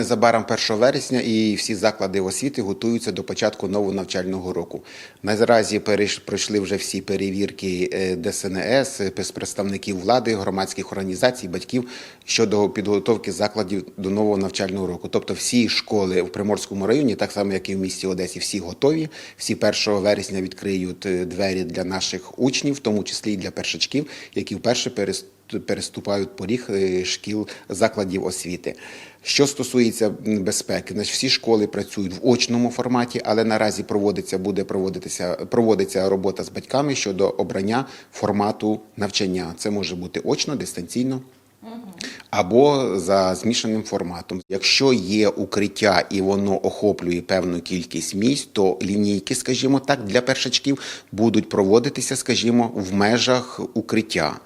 Незабаром 1 вересня і всі заклади освіти готуються до початку нового навчального року. Наразі перейш- пройшли вже всі перевірки е, ДСНС, е, представників влади, громадських організацій, батьків щодо підготовки закладів до нового навчального року. Тобто всі школи в Приморському районі, так само як і в місті Одесі, всі готові. Всі 1 вересня відкриють е, двері для наших учнів, в тому числі і для першачків, які вперше перес- переступають поріг е, шкіл закладів освіти. Що стосується безпеки, значить всі школи працюють в очному форматі, але наразі проводиться буде проводитися проводиться робота з батьками щодо обрання формату навчання. Це може бути очно, дистанційно. Або за змішаним форматом. Якщо є укриття і воно охоплює певну кількість місць, то лінійки, скажімо так, для першачків будуть проводитися, скажімо, в межах укриття.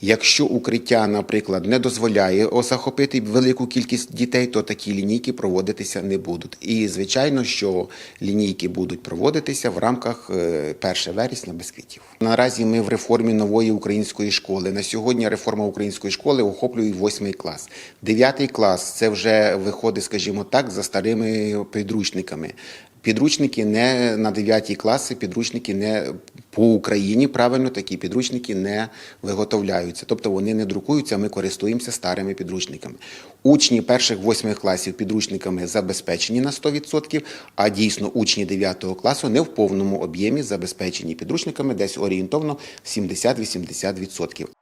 Якщо укриття, наприклад, не дозволяє захопити велику кількість дітей, то такі лінійки проводитися не будуть. І звичайно, що лінійки будуть проводитися в рамках е, 1 вересня без квітів. Наразі ми в реформі нової української школи. На сьогодні реформа української школи охоплює 8 клас. 9 клас це вже виходить, скажімо так, за старими підручниками. Підручники не на 9 класи, підручники не по Україні правильно такі підручники не виготовляються. Тобто вони не друкуються, ми користуємося старими підручниками. Учні перших восьмих класів підручниками забезпечені на 100%, а дійсно учні 9 класу не в повному об'ємі забезпечені підручниками, десь орієнтовно 70-80%.